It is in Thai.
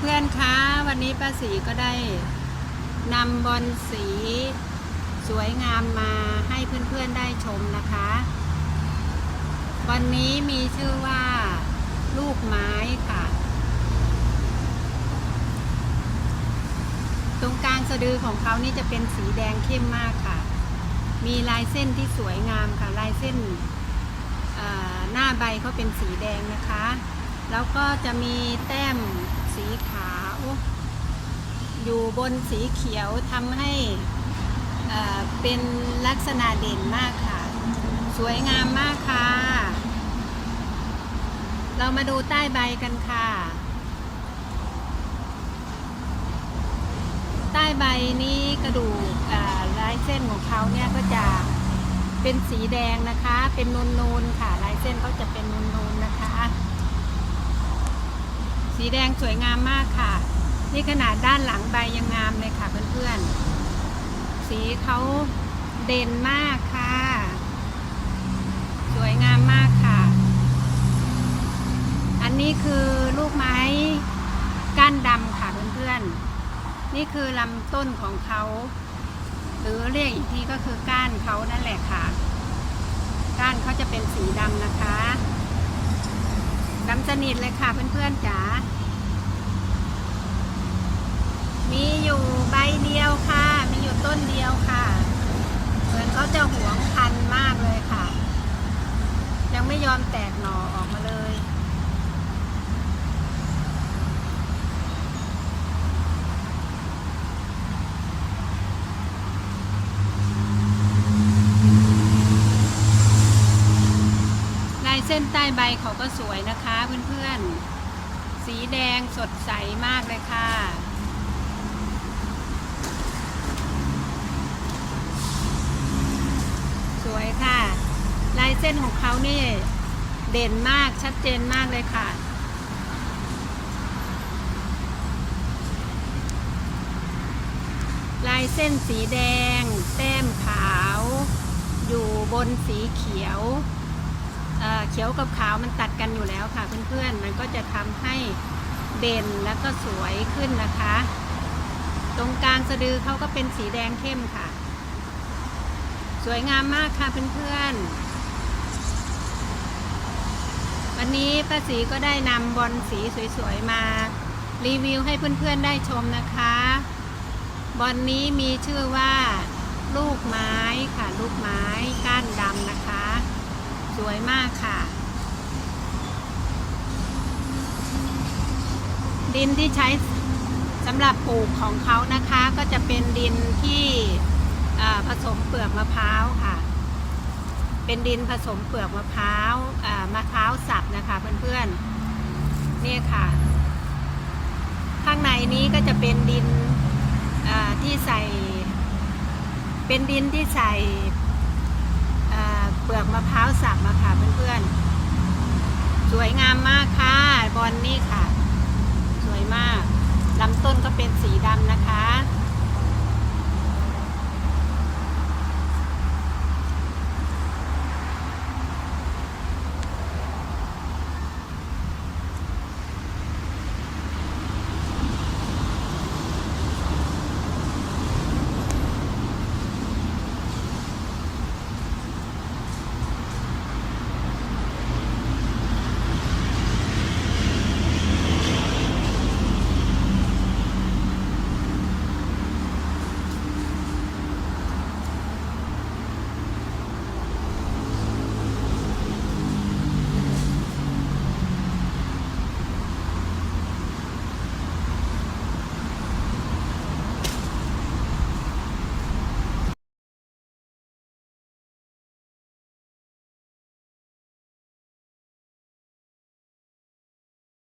เพื่อนๆ คะ วันนี้ป้าสีก็ได้นำบอลสีสวยงามมาให้เพื่อนๆได้ชมนะคะ วันนี้มีชื่อว่าลูกไม้ค่ะ ตรงกลางสะดือของเขานี่จะเป็นสีแดงเข้มมากค่ะ มีลายเส้นที่สวยงามค่ะ ลายเส้นหน้าใบเขาเป็นสีแดงนะคะ แล้วก็จะมีแต้มสีขาว อยู่บนสีเขียวทำให้เป็นลักษณะเด่นมากค่ะ สวยงามมากค่ะ เรามาดูใต้ใบกันค่ะ ใต้ใบนี้กระดูกอ่าลายเส้นของเขาเนี่ยก็จะเป็นสีแดงนะคะ เป็นนูนๆค่ะ ลายเส้นเขาจะเป็นนูนๆ สีแดงสวยงามมากค่ะ นี่ขนาดด้านหลังใบยังงามเลยค่ะเพื่อนๆ สีเขาเด่นมากค่ะ สวยงามมากค่ะ อันนี้คือลูกไม้ก้านดำค่ะเพื่อนๆ นี่คือลำต้นของเขา หรือเรียกอีกทีก็คือก้านเขานั่นแหละค่ะ ก้านเขาจะเป็นสีดำนะคะดำสนิทเลยค่ะเพื่อนๆจ๋า มีอยู่ใบเดียวค่ะ มีอยู่ ต้นเดียวค่ะ เหมือนเขาจะหวงพันมากเลยค่ะ ยังไม่ยอมแตกหน่อออกมาเลย ลายเส้นใต้ใบเขาก็สวยนะคะเพื่อนๆ สีแดงสดใสมากเลยค่ะ สวยค่ะ ลายเส้ นของเขานี่เด่นมากชัดเจนมากเลยค่ะ ลายเส้นสีแดง แต้มขาว อยู่บนสีเขียวเเขียวกับขาวมันตัดกันอยู่แล้วค่ะเพื่อนๆ มันก็จะทำให้เด่นแล้วก็สวยขึ้นนะคะ ตรงกลางสะดือเขาก็เป็นสีแดงเข้มค่ะ สวยงามมากค่ะเพื่อนๆ วันนี้ป้าสีก็ได้นำบอลสีสวยๆ มารีวิวให้เพื่อนๆได้ชมนะคะ บอลนี้มีชื่อว่า ลูกไม้ค่ะ ลูกไม้ก้านดำนะคะ สวยมากค่ะ ดินที่ใช้สำหรับปลูกของเขานะคะ ก็จะเป็นดินที่ผสมเปลือกมะพร้าวค่ะ เป็นดินผสมเปลือกมะพร้าวมะพร้าวสับนะคะเพื่อนๆเนี่ยค่ะ ข้างในนี้ก็จะเป็นดินที่ใส่ เป็นดินที่ใส่เปลือกมะพร้าวสับมาค่ะเพื่อนๆ สวยงามมากค่ะบอลนี่ค่ะ สวยมากลำต้นก็เป็นสีดำนะคะ